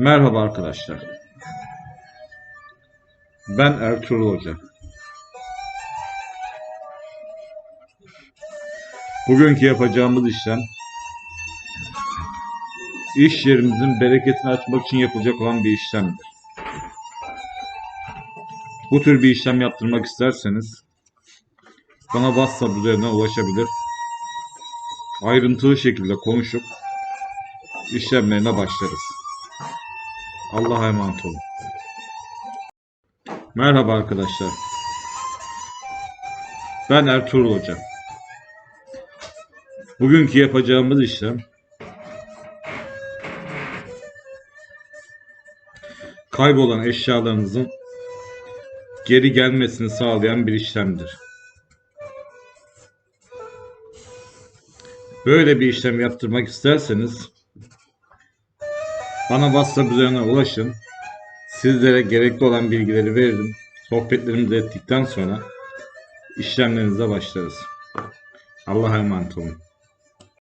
Merhaba arkadaşlar. Ben Ertuğrul Hoca. Bugünkü yapacağımız işlem iş yerimizin bereketini açmak için yapılacak olan bir işlemdir. Bu tür bir işlem yaptırmak isterseniz bana WhatsApp üzerinden ulaşabilir. Ayrıntılı şekilde konuşup işlemlerine başlarız. Allah'a emanet olun. Merhaba arkadaşlar. Ben Ertuğrul Hoca. Bugünkü yapacağımız işlem kaybolan eşyalarınızın geri gelmesini sağlayan bir işlemdir. Böyle bir işlem yaptırmak isterseniz bana WhatsApp üzerinden ulaşın. Sizlere gerekli olan bilgileri veririm. Sohbetlerimizi ettikten sonra işlemlerinize başlarız. Allah'a emanet olun.